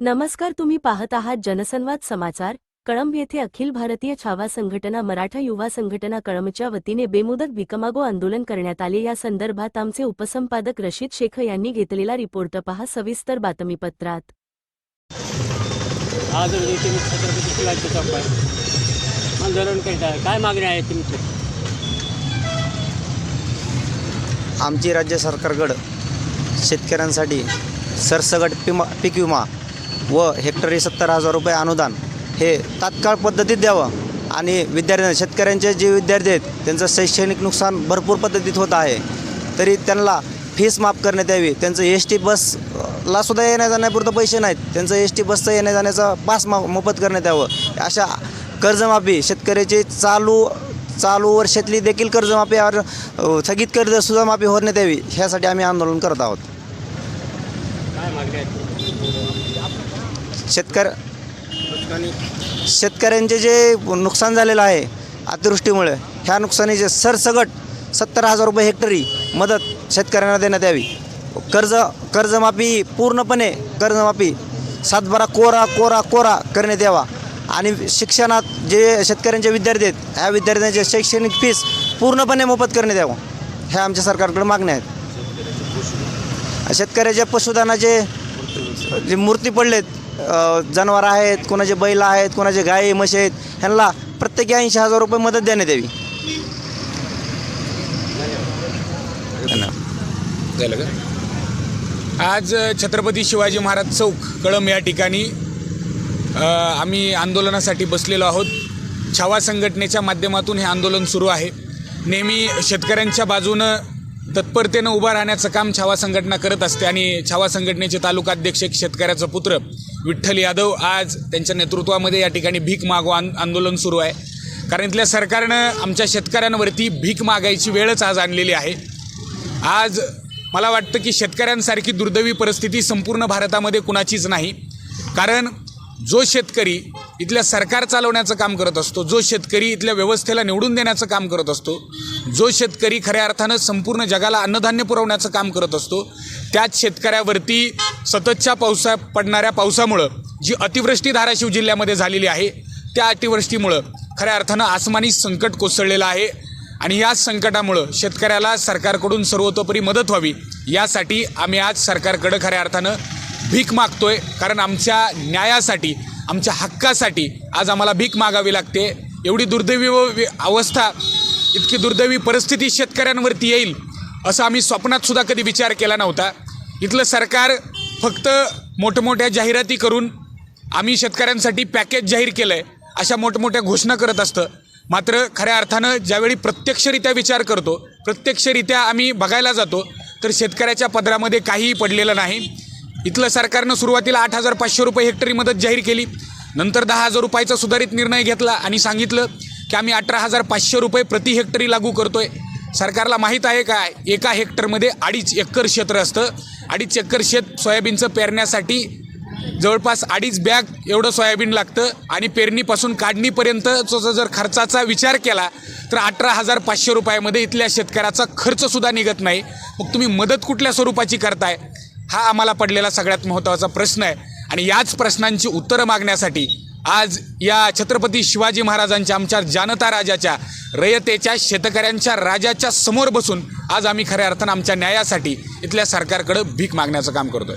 नमस्कार तुम्ही पाहत आहात जनसंवाद समाचार. कळंब येथे अखिल भारतीय छावा संघटना मराठा युवा संघटना कळंबच्या वतीने बेमुदत विकमागो आंदोलन करण्यात आले. या संदर्भात आमचे उपसंपादक रशीद शेख यांनी घेतलेला रिपोर्ट पहा. सविस्तर बातमीपत्रात. आज छत्रपती शिवाजी चौक आंदोलन करीत काय मागणी आहे तुमची? आमची राज्य सरकारकडं शेतकऱ्यांसाठी सरसगट पिमा पीक विमा व हेक्टरी सत्तर हजार रुपये अनुदान हे तात्काळ पद्धतीत द्यावं. आणि विद्यार्थ्यांना शेतकऱ्यांचे जे विद्यार्थी आहेत त्यांचं शैक्षणिक नुकसान भरपूर पद्धतीत होत आहे. तरी त्यांना फीस माफ करण्यात यावी. त्यांचं एस टी बसला सुद्धा येण्या जाण्यापुरतं पैसे नाहीत. त्यांचं एस टी बसचं येण्या जाण्याचा पास मा मोफत करण्यात यावं. अशा कर्जमाफी शेतकऱ्याची चालू चालू वर्षातली देखील कर्जमाफीवर स्थगित थकीत कर्जसुद्धा माफी होण्यात यावी ह्यासाठी आम्ही आंदोलन करत आहोत. काय मागणी आहे शेतकर शेतकऱ्यांचे जे नुकसान झालेलं आहे अतिवृष्टीमुळे ह्या नुकसानीचे सरसगट सत्तर हजार रुपये हेक्टरी मदत शेतकऱ्यांना देण्यात यावी. कर्ज कर्जमाफी पूर्णपणे कर्जमाफी सातबारा कोरा कोरा कोरा करण्यात यावा. आणि शिक्षणात जे शेतकऱ्यांचे विद्यार्थी आहेत ह्या विद्यार्थ्यांचे शैक्षणिक फीस पूर्णपणे मोफत करण्यात यावं ह्या आमच्या सरकारकडे मागण्या आहेत. शेतकऱ्याच्या पशुधनाचे जे मूर्ती पडलेत जनावर आहेत कोणाचे बैल आहेत कोणाचे गाई म्हशी आहेत ह्यांना प्रत्येकी ऐंशी हजार रुपये मदत देण्यात यावी. झालं का? आज छत्रपती शिवाजी महाराज चौक कळंब या ठिकाणी आम्ही आंदोलनासाठी बसलेलो आहोत. छावा संघटनेच्या माध्यमातून हे आंदोलन सुरू आहे. नेहमी शेतकऱ्यांच्या बाजूनं तत्परतेनं उभं राहण्याचं काम छावा संघटना करत असते आणि छावा संघटनेचे तालुकाध्यक्ष एक शेतकऱ्याचा पुत्र विठ्ठल यादव आज त्यांच्या नेतृत्वामध्ये या ठिकाणी भीक मागो आंदोलन सुरू आहे. कारण इथल्या सरकारनं आमच्या शेतकऱ्यांवरती भीक मागायची वेळच आज आणलेली आहे. आज मला वाटतं की शेतकऱ्यांसारखी दुर्दैवी परिस्थिती संपूर्ण भारतामध्ये कुणाचीच नाही. कारण जो शेतकरी इथल्या सरकार चालवण्याचं काम करत असतो जो शेतकरी इथल्या व्यवस्थेला निवडून देण्याचं काम करत असतो जो शेतकरी खऱ्या अर्थानं संपूर्ण जगाला अन्नधान्य पुरवण्याचं काम करत असतो त्याच शेतकऱ्यावरती सततच्या पावसा पडणाऱ्या पावसामुळं जी अतिवृष्टी धाराशिव जिल्ह्यामध्ये झालेली आहे त्या अतिवृष्टीमुळं खऱ्या अर्थानं आसमानी संकट कोसळलेलं आहे आणि या संकटामुळं शेतकऱ्याला सरकारकडून सर्वतोपरी मदत व्हावी यासाठी आम्ही आज सरकारकडं खऱ्या अर्थानं भीक मागतोय कारण आमच्या न्यायासाठी आमच्या हक्कासाठी आज आम्हाला भीक मागावी लागते. एवढी दुर्दैवी व अवस्था इतकी दुर्दैवी परिस्थिती शेतकऱ्यांवरती येईल असं आम्ही स्वप्नात सुद्धा कधी विचार केला नव्हता. इथलं सरकार फक्त मोठमोठ्या जाहिराती करून आम्ही शेतकऱ्यांसाठी पॅकेज जाहीर केलं आहे अशा मोठमोठ्या घोषणा करत असतं. मात्र खऱ्या अर्थानं ज्यावेळी प्रत्यक्षरित्या विचार करतो प्रत्यक्षरित्या आम्ही बघायला जातो तर शेतकऱ्याच्या पदरामध्ये काहीही पडलेलं नाही. इथलं सरकारनं सुरुवातीला आठ हजार पाचशे रुपये हेक्टरी मदत जाहीर केली. नंतर दहा हजार रुपयाचा सुधारित निर्णय घेतला आणि सांगितलं की आम्ही अठरा हजार पाचशे रुपये प्रति हेक्टरी लागू करतोय. सरकारला माहीत आहे का? एका हेक्टरमध्ये अडीच एकर क्षेत्र असतं अडीच एकर शेत सोयाबीनचं पेरण्यासाठी जवळपास अडीच बॅग एवढं सोयाबीन लागतं आणि पेरणीपासून काढणीपर्यंतचा जर खर्चाचा विचार केला तर अठरा हजार पाचशे रुपयामध्ये इथल्या शेतकऱ्याचा खर्चसुद्धा निघत नाही. मग तुम्ही मदत कुठल्या स्वरूपाची करताय? हा आम्हाला पडलेला सगळ्यात महत्त्वाचा प्रश्न आहे. आणि याच प्रश्नांची उत्तरं मागण्यासाठी आज या छत्रपती शिवाजी महाराजांच्या आमच्या जानता राजाच्या रयतेच्या शेतकऱ्यांच्या राजाच्या समोर बसून आज आम्ही खऱ्या अर्थानं आमच्या न्यायासाठी इथल्या सरकारकडं भीक मागण्याचं काम करतोय.